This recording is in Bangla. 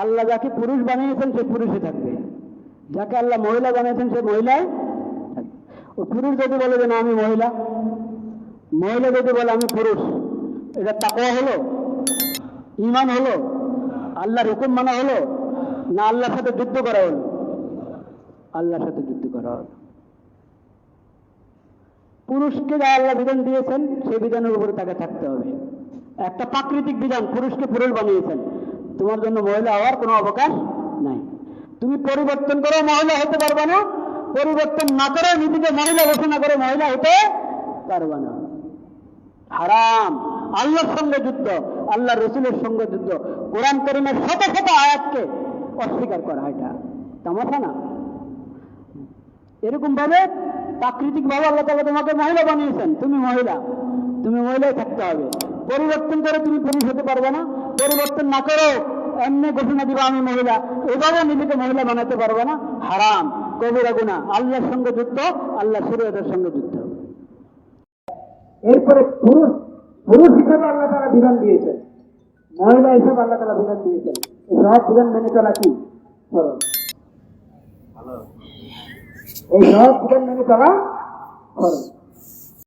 আল্লাহ যাকে পুরুষ বানিয়েছেন সে পুরুষে থাকবে। যাকে আল্লাহ মহিলা বানিয়েছেন সে মহিলায় ও পুরুষ যদি বলে যে না, আমি মহিলা মহিলা যদি বলে আমি পুরুষ, এটা তাকওয়া হলো? ইমান হলো? আল্লাহর হুকুম মানা হলো? না আল্লাহর সাথে যুদ্ধ করা হলো? আল্লাহর সাথে যুদ্ধ করা হলো। পুরুষকে যা আল্লাহ বিধান দিয়েছেন, সেই বিধানের উপরে তাকে থাকতে হবে। একটা প্রাকৃতিক বিধান, পুরুষকে পুরুষ বানিয়েছেন। তোমার জন্য মহিলা হওয়ার কোনো অবকাশ নাই। তুমি পরিবর্তন করে, মহিলা হতে পারবে না। পরিবর্তন না করে নিজেকে মহিলা ঘোষণা করে মহিলা হতে পারবে না। হারাম। আল্লাহর সঙ্গে যুদ্ধ আল্লাহ রসুলের সঙ্গে যুদ্ধ। কোরআন করিমের শত শত আয়াতকে অস্বীকার করা এটা। তামাশা না। এরকম ভাবে প্রাকৃতিক ভাবে আল্লাহ তোমাকে মহিলা বানিয়েছেন। তুমি মহিলা। তুমি মহিলাই থাকতে হবে। পরিবর্তন করে তুমি পুরুষ হতে পারবে না। পরিবর্তন না করো এমনি ঘোষণা দিবা আমি মহিলা। এভাবে নিজেকে মহিলা বানাতে পারবে না। হারাম। কবিরা গুণা আল্লাহর সঙ্গে যুদ্ধ, আল্লাহ সুরিয়তের সঙ্গে যুদ্ধ। এরপরে পুরুষ পুরুষ হিসেবে আল্লাহ তারা বিধান দিয়েছেন। মহিলা হিসেবে আল্লাহ তারা বিধান দিয়েছেন। এই সব বিধান মেনে চলা কি? এই সব বিধান মেনে চলা খরচ